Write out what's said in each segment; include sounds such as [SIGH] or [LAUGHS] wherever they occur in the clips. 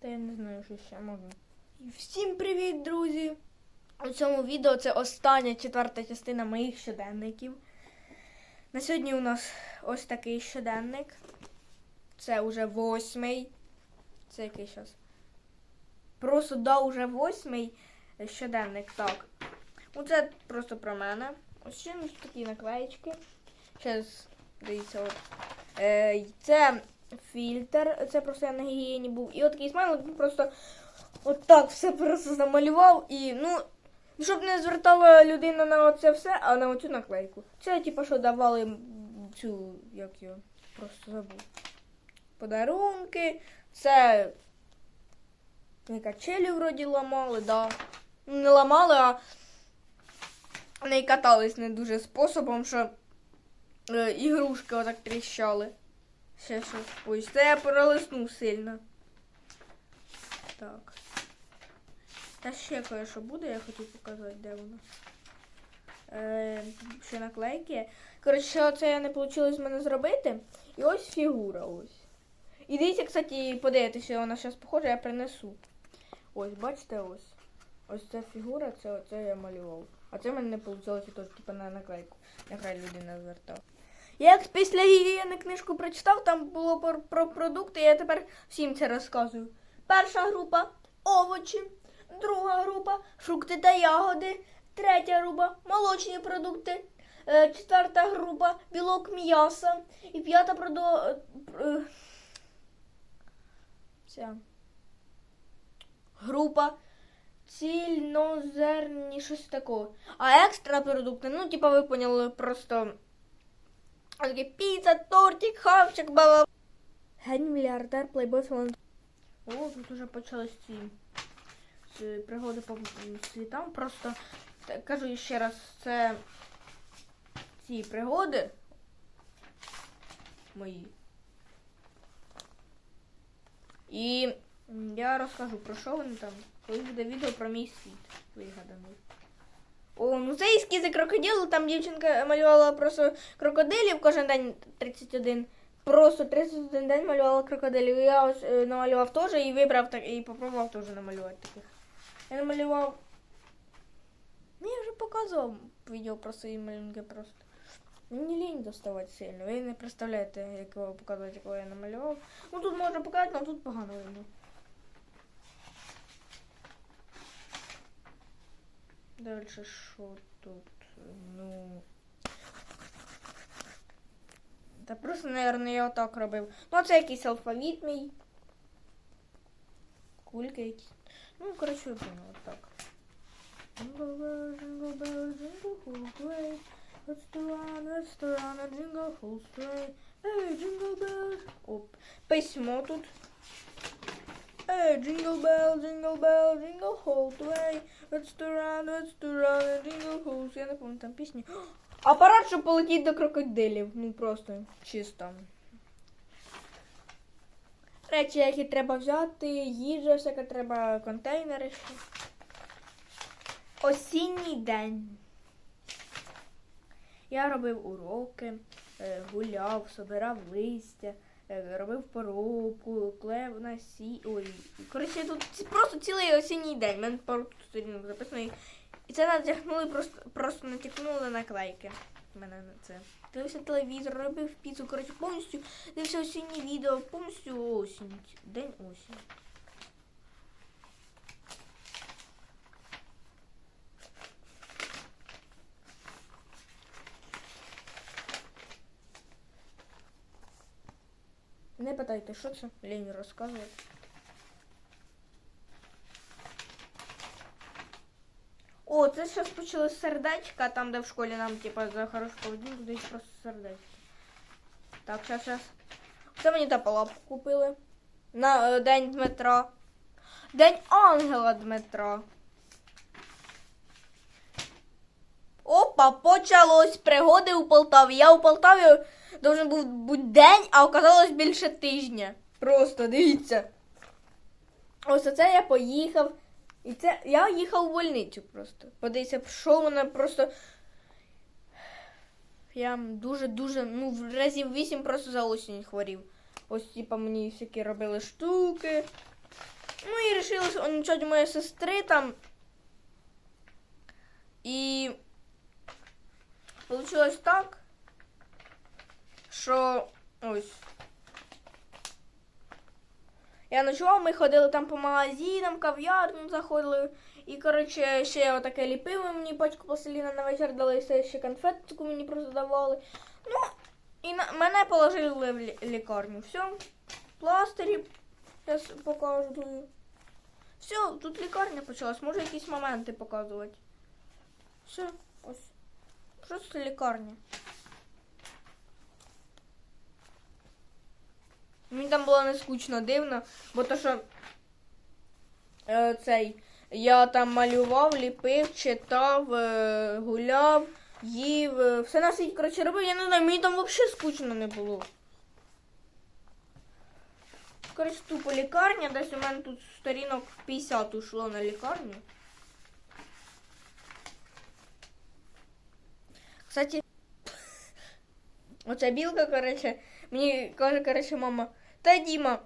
Та я не знаю, що ще можна. Всім привіт, друзі! У цьому відео це остання четверта частина моїх щоденників. На сьогодні у нас ось такий щоденник. Це вже восьмий. Це який зараз? Просто да, уже восьмий щоденник. Так. Ну це просто про мене. Ось ще такі наклеїчки. Зараз дивіться, от. Е, це фільтр. Це просто я на гігієні був. І от такий смайлик він просто От так все просто замалював і, ну, щоб не звертала людина на оце все, а на оцю наклейку. Це, типу, що давали цю, як його, просто забув. Подарунки. Це не качелі вроді ламали, да. Ну, Не ламали, а не катались не дуже способом, що е, ігрушки отак тріщали. Ще щось. Ось, це я перелиснув сильно. Так. Та ще кое-що буде, я хотів показати, де воно. Е, ще наклейки. Коротше, це не вийшло з мене зробити. І ось фігура ось. І дивіться, кстати, подивитися, вона зараз похожа, я принесу. Ось, бачите, ось. Ось ця фігура, це оце я малював. А це в мене не вийшло теж, типу, на наклейку. Нехай людина звертав. Як після гігієни книжку прочитав, там було про, про продукти, я тепер всім це розказую. Перша група овочі, друга група фрукти та ягоди, третя група молочні продукти, е, четверта група білок м'яса і п'ята продо... е, е, ця група цільнозерні, щось такого. А екстра продукти, ну, типа ви поняли, просто такі піца, тортик, хавчик, бала. Гень мільярдер, плейбой, філантроп. О, тут уже почались ці пригоди по світам. Просто та- кажу ще раз, це ці пригоди мої. І я розкажу про що вони там. Коли буде відео про мій світ вигаданий. О, музейські за крокодили, там дівчинка малювала просто крокодилів кожен день 31. Просто 31 день малювала крокодилів. Я ось е, намалював теж і вибрав так і попробував теж намалювати таких. Я намалював. Ну, я вже показував відео про свої малюнки просто. Мені лінь доставати сильно. Ви не представляєте, якого показувати, якого я намалював. Ну тут можна показати, але тут погано видно. Далі що тут? Ну. Та просто, наверное, я отак робив. Ну, це якийсь алфавіт мій. Кульки якісь. Ну, коротше, the way. Let's do run, let's do bells. Оп. Письмо тут. Hey, jingle bell, jingle bell, jingle all the way. Let's do run, let's do run, jingle all. Я не пам'ятаю там пісні. [GASPS] Апарат, щоб полетіти до крокодилів. Ну просто чисто. Речі, які треба взяти, їжа, всяка треба контейнери ще. Осінній день. Я робив уроки, е, гуляв, собирав листя, робив поробку, клеїв на сі. Ой. Коротше, тут просто цілий осінній день. У мене пару сторінок записано. і- це натягнули, просто, просто натягнули наклейки. Мене на це. Дивився телевізор, робив піцу, коротше, повністю дивився осінні відео, повністю осінь. День осінь. Не питайте, що це? Лінь розказує. О, це зараз почали сердечка, там, де в школі нам, типа, за хорошу поведінку дають просто сердечко. Так, зараз, зараз. Це мені та палапку купили. На е, День Дмитра. День Ангела Дмитра. Опа, почалось пригоди у Полтаві. Я у Полтаві должен був бути день, а оказалось більше тижня. Просто дивіться. Ось оце я поїхав. І це я їхав у больницю просто. Подивіться, що вона просто. Я дуже-дуже, ну, в разів вісім просто за осінь хворів. Ось, типа, мені всякі робили штуки. Ну і вирішили нічого моєї сестри там. І Получилось так, що ось. Я ночував, ми ходили там по магазинам, кав'ярню заходили. І, коротше, ще отаке ліпили мені батько пластиліна на вечір дали, все ще конфетку мені просто давали. Ну, і на, мене положили в лі- лікарню. Все, пластирі, я покажу. Все, тут лікарня почалась, можу якісь моменти показувати. Все, ось. Просто лікарня. Мені там було не скучно дивно, бо то що е, цей, я там малював, ліпив, читав, е, гуляв, їв, е, все на світі, коротше, робив, я не знаю, мені там взагалі скучно не було. Коротше, тупо лікарня, десь у мене тут сторінок 50 ушло на лікарню. Кстати, [LAUGHS] оця білка, коротше, мені каже, коротше, мама, та Діма,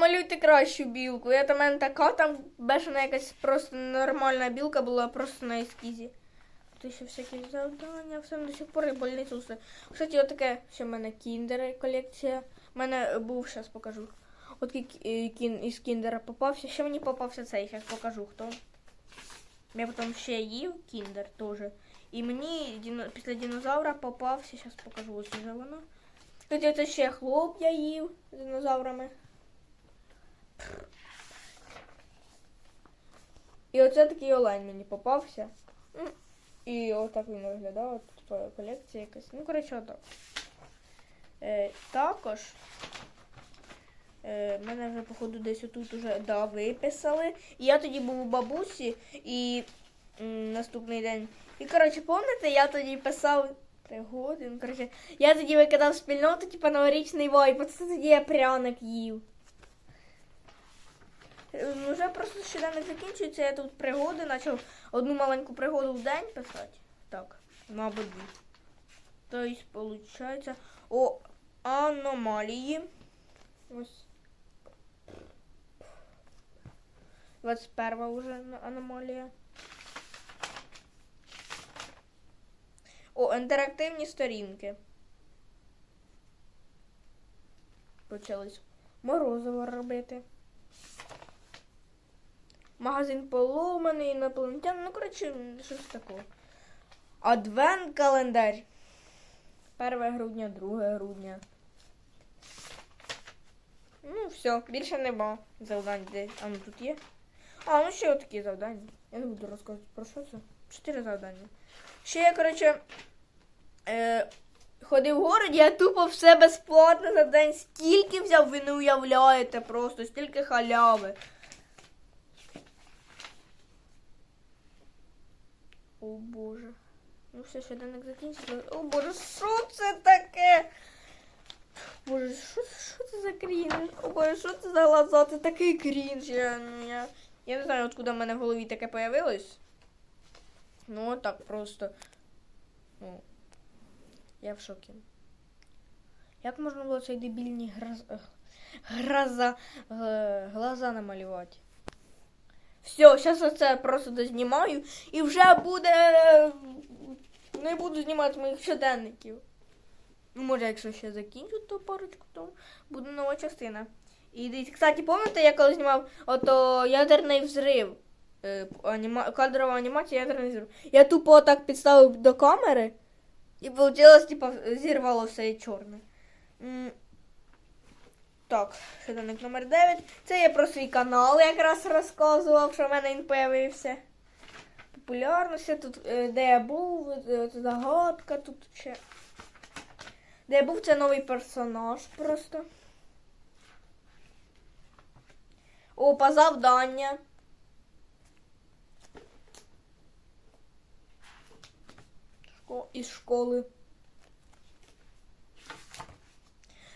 малюйте кращу білку. Я там мене така там бешена якась просто нормальна білка була просто на ескізі. Тут ще всякі завдання, все до сих пор і больницю все. Кстати, отаке ще в мене кіндер колекція. У мене був, зараз покажу. От кі- кін із кіндера попався. Ще мені попався цей, зараз покажу хто. Я потім ще їв кіндер теж. І мені після динозавра попався, зараз покажу ось уже воно. Тоді це ще хлоп я їв з динозаврами. І оце такий олень мені попався. І отак він виглядав, от колекція якась. Ну, коротше, отак. Е, також. Е, мене вже, походу, десь отут уже да, виписали. І я тоді був у бабусі і м, наступний день. І, коротше, пам'ятаєте, я тоді писав пригоди. Ну, коротше, я тоді викидав спільноту, типу, новорічний вайп. Оце тоді я пряник їв. Е, ну, Вже просто щоденник закінчується, я тут пригоди почав одну маленьку пригоду в день писати. Так, мабуть. Тобто, виходить, о аномалії. Ось. 21 вже аномалія. О, інтерактивні сторінки. Почались морозиво робити. Магазин поломаний, інопланетян. Ну, коротше, щось такого. Адвент календар. 1 грудня, 2 грудня. Ну, все, більше нема завдань. Де? А ну тут є. А, ну ще такі завдання. Я не буду розказувати про що це. Чотири завдання. Ще я, коротше, е, ходив в городі, я тупо все безплатно за день. Скільки взяв, ви не уявляєте просто, стільки халяви. О боже. Ну все, щоденник закінчився. О боже, що це таке? Боже, що, що це за крінж? О боже, що це за глаза? Це такий крінж. Я, я, я не знаю, откуда в мене в голові таке появилось. Ну, так просто. Ну, я в шокі. Як можна було цей дебільні гроз... е, гроза... е, глаза намалювати? Все, зараз оце просто дознімаю і вже буде. Не буду знімати моїх щоденників. Ну, може, якщо ще закінчу, то парочку, то буде нова частина. І кстати, пам'ятаєте, я коли знімав ото ядерний взрив. Е, аніма... Кадрова анімація ядерний взрив. Я тупо так підставив до камери, і вийшло, типу, зірвало все і чорне. Так, щоденник номер 9. Це я про свій канал якраз розказував, що в мене він появився. Популярності тут, е, де я був, е, загадка тут ще. Де я був, це новий персонаж просто. Опа, завдання. Шко- Із школи.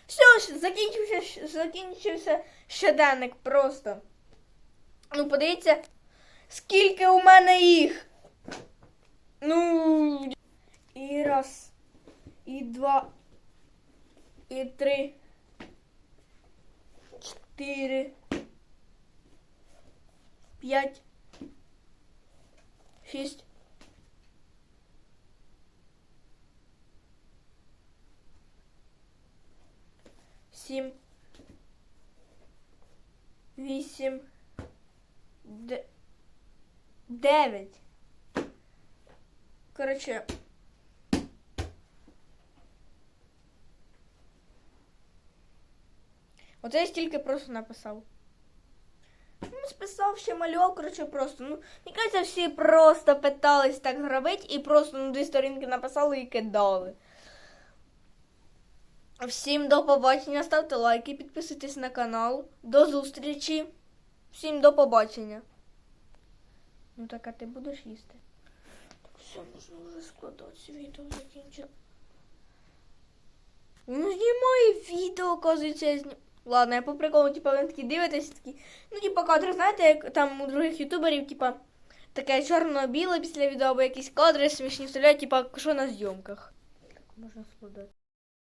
Все, закінчився, закінчився щоденник просто. Ну, подивіться, скільки у мене їх. Ну. І раз, і два, і три, чотири, п'ять, шість, сім, вісім, де- дев'ять. Коротше. Оце я стільки просто написав. Ну, списав ще мальок, коротше, просто. Ну, мені кажеться, всі просто питались так зробити і просто ну, дві сторінки написали і кидали. Всім до побачення, ставте лайки, підписуйтесь на канал. До зустрічі. Всім до побачення. Ну так, а ти будеш їсти? Так все, можна вже складати відео закінчити. Ну, знімає відео, оказується, я. Ладно, я по приколу, типа, ви такі дивитесь, такі. Ну, типа, кадри, знаєте, як там у других ютуберів, типа, таке чорно-біле після відео, або якісь кадри смішні вставляють, типа, що на зйомках. Так, можна складати.